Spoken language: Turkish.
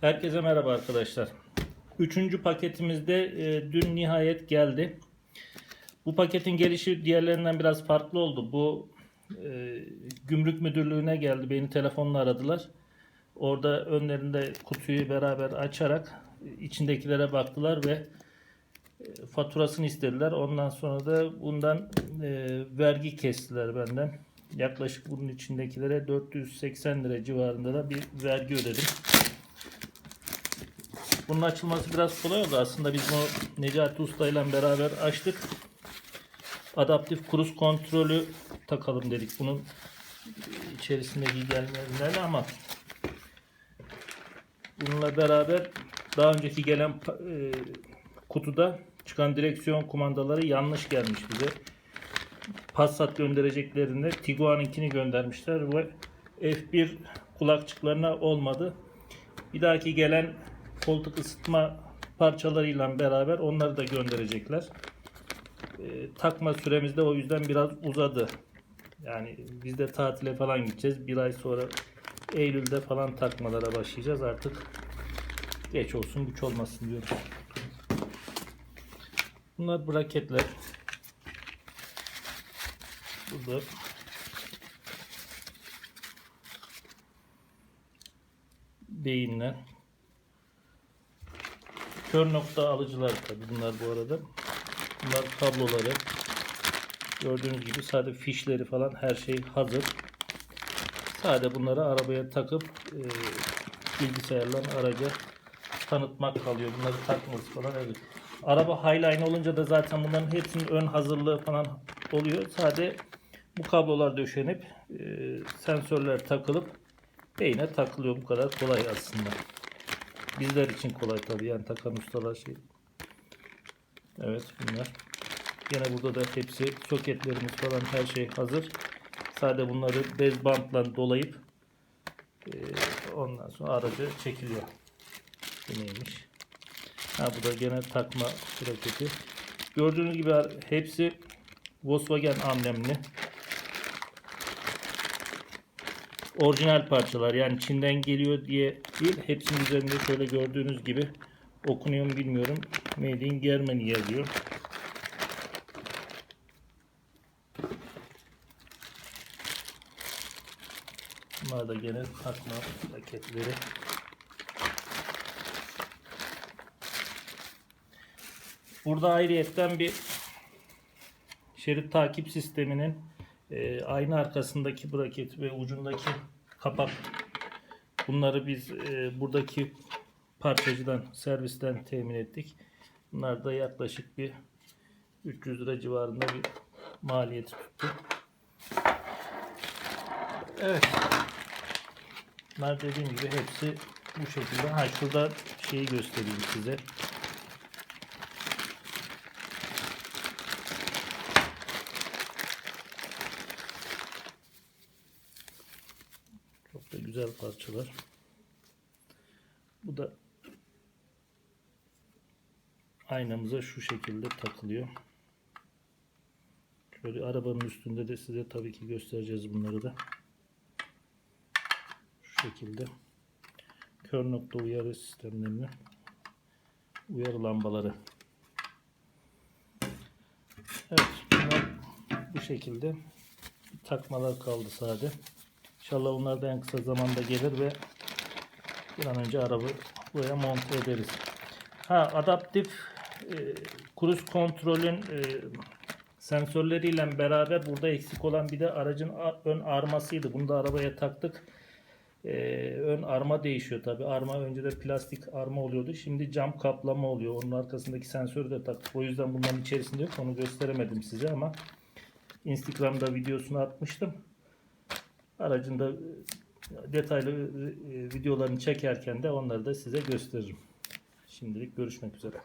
Herkese merhaba arkadaşlar. Üçüncü paketimizde e, dün nihayet geldi. Bu paketin gelişi diğerlerinden biraz farklı oldu. Bu e, gümrük müdürlüğüne geldi. Beni telefonla aradılar. Orada önlerinde kutuyu beraber açarak içindekilere baktılar ve e, faturasını istediler. Ondan sonra da bundan e, vergi kestiler benden. Yaklaşık bunun içindekilere 480 lira civarında da bir vergi ödedim. Bunun açılması biraz kolay oldu. Aslında biz bunu Necati Usta ile beraber açtık. Adaptif kruz kontrolü takalım dedik. Bunun içerisindeki gelmeyenlerle ama bununla beraber daha önceki gelen e, kutuda çıkan direksiyon kumandaları yanlış gelmiş bize. Passat göndereceklerinde Tiguan'ınkini göndermişler ve F1 kulakçıklarına olmadı. Bir dahaki gelen koltuk ısıtma parçalarıyla beraber onları da gönderecekler. Ee, takma süremiz de o yüzden biraz uzadı. Yani biz de tatile falan gideceğiz. Bir ay sonra Eylül'de falan takmalara başlayacağız artık. Geç olsun güç olmasın diyorum. Bunlar braketler. Burada beyinler. Kör nokta alıcılar tabi bunlar bu arada. Bunlar kabloları. Gördüğünüz gibi sadece fişleri falan her şey hazır. Sadece bunları arabaya takıp e, bilgisayarla araca tanıtmak kalıyor. Bunları takması falan evet. Araba highline olunca da zaten bunların hepsinin ön hazırlığı falan oluyor. Sadece bu kablolar döşenip e, sensörler takılıp beyine takılıyor. Bu kadar kolay aslında. Bizler için kolay tabii yani takan ustalar şey. Evet bunlar. Yine burada da hepsi soketlerimiz falan her şey hazır. Sadece bunları bez bantla dolayıp e, ondan sonra aracı çekiliyor. Bu neymiş? Ha bu da gene takma braketi. Gördüğünüz gibi hepsi Volkswagen amblemli. Orijinal parçalar yani Çin'den geliyor diye değil. Hepsinin üzerinde şöyle gördüğünüz gibi okunuyor mu bilmiyorum. Made in Germany yazıyor. Bunlar da gene takma paketleri. Burada ayrıyetten bir şerit takip sisteminin e, ayna arkasındaki braket ve ucundaki kapak bunları biz e, buradaki parçacıdan servisten temin ettik. Bunlar da yaklaşık bir 300 lira civarında bir maliyeti tuttu. Evet. Bunlar dediğim gibi hepsi bu şekilde. Ha şurada şeyi göstereyim size. Da güzel parçalar. Bu da aynamıza şu şekilde takılıyor. Şöyle arabanın üstünde de size tabii ki göstereceğiz bunları da. Şu şekilde. Kör nokta uyarı sistemlerini uyarı lambaları. Evet bu şekilde takmalar kaldı sadece. İnşallah onlar da en kısa zamanda gelir ve bir an önce araba buraya monte ederiz. Ha adaptif e, kruz kontrolün e, sensörleriyle beraber burada eksik olan bir de aracın ön armasıydı. Bunu da arabaya taktık. E, ön arma değişiyor tabi. Arma önce de plastik arma oluyordu. Şimdi cam kaplama oluyor. Onun arkasındaki sensörü de taktık. O yüzden bunların içerisinde yok. Onu gösteremedim size ama Instagram'da videosunu atmıştım. Aracın da e, detaylı e, videolarını çekerken de onları da size gösteririm. Şimdilik görüşmek üzere.